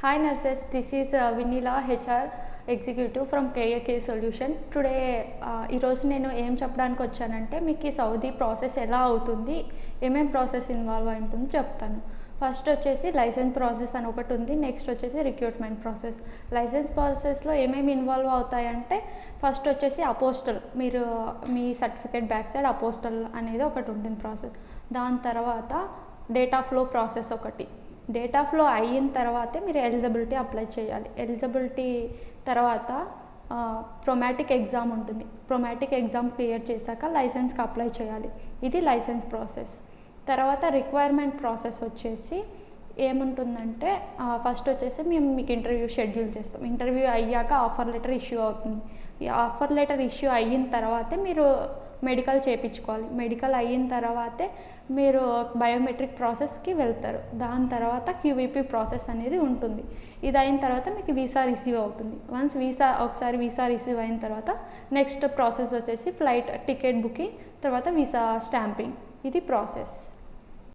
Hi nurses, this is uh, Vinila HR executive from KAK solution today ఈరోజు నేను ఏం చెప్పడానికి వచ్చానంటే మీకు ఈ సౌదీ ప్రాసెస్ ఎలా అవుతుంది ఏమేం ప్రాసెస్ ఇన్వాల్వ్ అయి ఉంటుంది చెప్తాను. ఫస్ట్ వచ్చేసి లైసెన్స్ ప్రాసెస్ అని ఒకటి ఉంది. నెక్స్ట్ వచ్చేసి రిక్రూట్మెంట్ ప్రాసెస్ లైసెన్స్ ప్రాసెస్లో ఏమేమి ఇన్వాల్వ్ అవుతాయంటే ఫస్ట్ వచ్చేసి అపోస్టల్. మీరు మీ సర్టిఫికేట్ బ్యాక్ సైడ్ అపోస్టల్ అనేది ఒకటి ఉంటుంది ప్రాసెస్ దాని తర్వాత డేటా ఫ్లో ప్రాసెస్ ఒకటి. డేటా ఫ్లో అయిన తర్వాతే మీరు ఎలిజిబిలిటీ అప్లై చేయాలి. ఎలిజిబిలిటీ తర్వాత ప్రొమాటిక్ ఎగ్జామ్ ఉంటుంది. ప్రొమాటిక్ ఎగ్జామ్ క్లియర్ చేశాక లైసెన్స్కి అప్లై చేయాలి. ఇది లైసెన్స్ ప్రాసెస్ తర్వాత రిక్వైర్మెంట్ ప్రాసెస్ వచ్చేసి ఏముంటుందంటే ఫస్ట్ వచ్చేసి మేము మీకు ఇంటర్వ్యూ షెడ్యూల్ చేస్తాం. ఇంటర్వ్యూ అయ్యాక ఆఫర్ లెటర్ ఇష్యూ అవుతుంది. ఈ ఆఫర్ లెటర్ ఇష్యూ అయిన తర్వాతే మీరు మెడికల్ చేయించుకోవాలి మెడికల్ అయిన తర్వాతే మీరు బయోమెట్రిక్ ప్రాసెస్కి వెళ్తారు. దాని తర్వాత క్యూవీపీ ప్రాసెస్ అనేది ఉంటుంది. ఇది అయిన తర్వాత మీకు వీసా రిసీవ్ అవుతుంది. వన్స్ వీసా ఒకసారి వీసా రిసీవ్ అయిన తర్వాత నెక్స్ట్ ప్రాసెస్ వచ్చేసి ఫ్లైట్ టికెట్ బుకింగ్ తర్వాత వీసా స్టాంపింగ్. ఇది ప్రాసెస్.